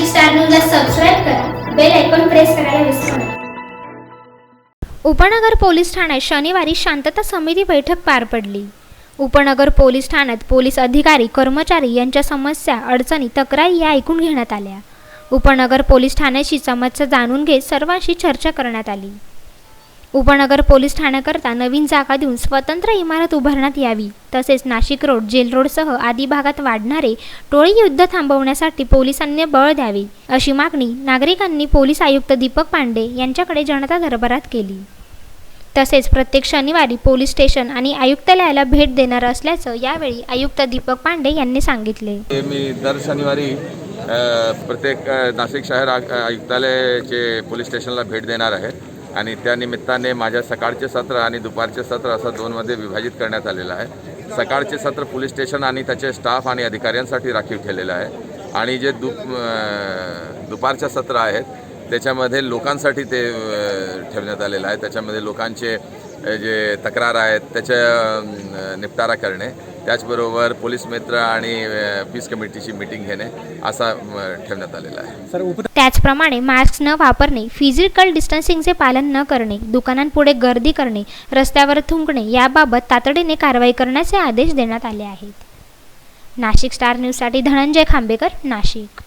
Nashik star न्यूजला subscribe करा. Bell icon press करायला विसरू नका. उपनगर पोलीस ठाण्यात शनिवारी शांतता समिती बैठक पार पडली. उपनगर पोलीस ठाण्यात पोलीस अधिकारी कर्मचारी यांच्या समस्या अडचणी तक्रारी या ऐकून घेण्यात आल्या. उपनगर पोलीस ठाण्याची समस्या जाणून घेत सर्वांशी चर्चा करण्यात आली. उपनगर पोलीस ठाण्याकरता नवीन जागा देऊन स्वतंत्र इमारत उभारण्यात यावी. तसेच नाशिक रोड जेल रोडसह आदी भागात वाढणारे टोळी युद्ध थांबवण्यासाठी पोलिसांनी बळ द्यावे अशी मागणी नागरिकांनी पोलीस आयुक्त दीपक पांडे यांच्याकडे जनता दरबारात केली. तसेच प्रत्येक शनिवारी पोलीस स्टेशन आणि आयुक्तालयाला भेट देणार असल्याचं यावेळी आयुक्त दीपक पांडे यांनी सांगितले. मी दर शनिवारी प्रत्येक नाशिक शहर आयुक्तालयाचे पोलीस स्टेशनला भेट देणार आहे. आणि त्या निमित्ताने माझ्या सकाळचे सत्र आणि दुपारचे सत्र असं दोनमध्ये विभाजित करण्यात आलेलं आहे. सकाळचे सत्र पोलीस स्टेशन आणि त्याचे स्टाफ आणि अधिकाऱ्यांसाठी राखीव ठेवलेलं आहे. आणि जे दुप दुपारच्या सत्र आहेत त्याच्यामध्ये लोकांसाठी ते ठेवण्यात आलेलं आहे. त्याच्यामध्ये लोकांचे जे तक्रार आहेत त्याच्या निपटारा करणे त्याचबरोबर पोलीस मित्र आणि पीस कमिटीची मिटिंग घेणे असा ठेवण्यात आलेला आहे. त्याचप्रमाणे मास्क न वापरणे फिजिकल डिस्टन्सिंगचे पालन न करणे दुकानांपुढे गर्दी करणे रस्त्यावर थुंकणे याबाबत तातडीने कारवाई करण्याचे आदेश देण्यात आले आहेत. नाशिक स्टार न्यूजसाठी धनंजय खांबेकर नाशिक.